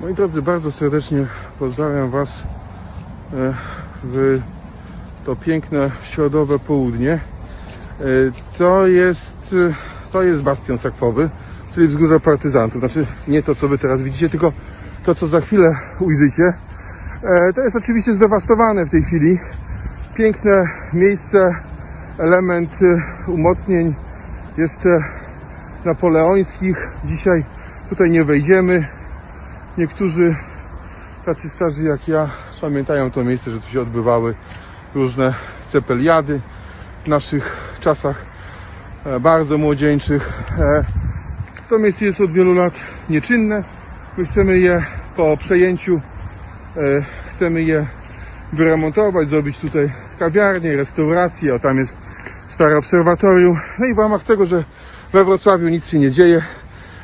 Moi drodzy, bardzo serdecznie pozdrawiam Was e, w to piękne środowe południe. E, To jest, to jest bastion sakwowy, czyli wzgórze partyzantów. Znaczy nie to, co Wy teraz widzicie, tylko to, co za chwilę ujrzycie. E, To jest oczywiście zdewastowane w tej chwili. Piękne miejsce, element umocnień jeszcze napoleońskich. Dzisiaj tutaj nie wejdziemy. Niektórzy tacy starzy jak ja pamiętają to miejsce, że tu się odbywały różne cepeliady w naszych czasach e, bardzo młodzieńczych. E, To miejsce jest od wielu lat nieczynne. My chcemy je po przejęciu, e, chcemy je wyremontować, zrobić tutaj kawiarnię, restaurację, o tam jest stare obserwatorium. No i w ramach tego, że we Wrocławiu nic się nie dzieje,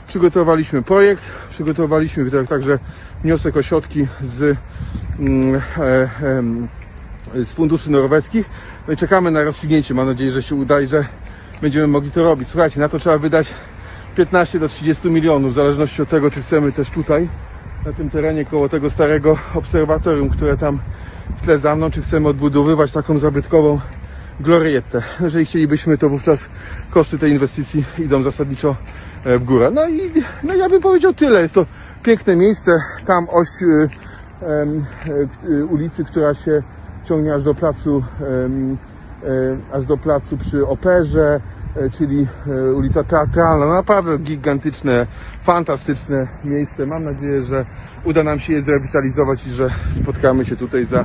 przygotowaliśmy projekt, przygotowaliśmy tak- także wniosek o środki z, mm, e, z funduszy norweskich. No i czekamy na rozstrzygnięcie. Mam nadzieję, że się uda i że będziemy mogli to robić. Słuchajcie, na to trzeba wydać 15 do 30 milionów, w zależności od tego, czy chcemy też tutaj, na tym terenie koło tego starego obserwatorium, które tam w tle za mną, czy chcemy odbudowywać taką zabytkową glorietę. Jeżeli chcielibyśmy, to wówczas koszty tej inwestycji idą zasadniczo e, w górę. No i no ja bym powiedział tyle. Jest to piękne miejsce. Tam oś y, e, y, ulicy, która się ciągnie aż do placu, e, aż do placu przy operze, czyli e, ulica Teatralna. No naprawdę gigantyczne, fantastyczne miejsce. Mam nadzieję, że uda nam się je zrewitalizować i że spotkamy się tutaj za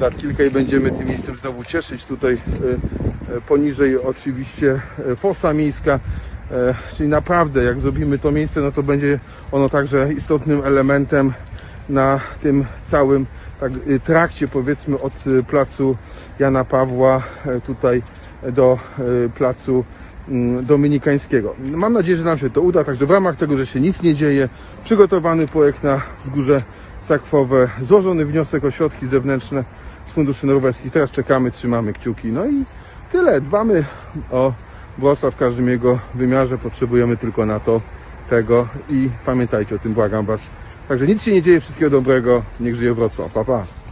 lat kilka i będziemy tym miejscem znowu cieszyć. Tutaj e, e, poniżej oczywiście e, fosa miejska. E, Czyli naprawdę, jak zrobimy to miejsce, no to będzie ono także istotnym elementem na tym całym tak, trakcie, powiedzmy, od placu Jana Pawła e, tutaj do placu dominikańskiego. Mam nadzieję, że nam się to uda, także w ramach tego, że się nic nie dzieje, przygotowany projekt na wzgórze sakwowe, złożony wniosek o środki zewnętrzne z funduszy norweskich. Teraz czekamy, trzymamy kciuki. No i tyle. Dbamy o Wrocław w każdym jego wymiarze. Potrzebujemy tylko na to tego i pamiętajcie o tym, błagam Was. Także nic się nie dzieje, wszystkiego dobrego. Niech żyje Wrocław. Pa, pa.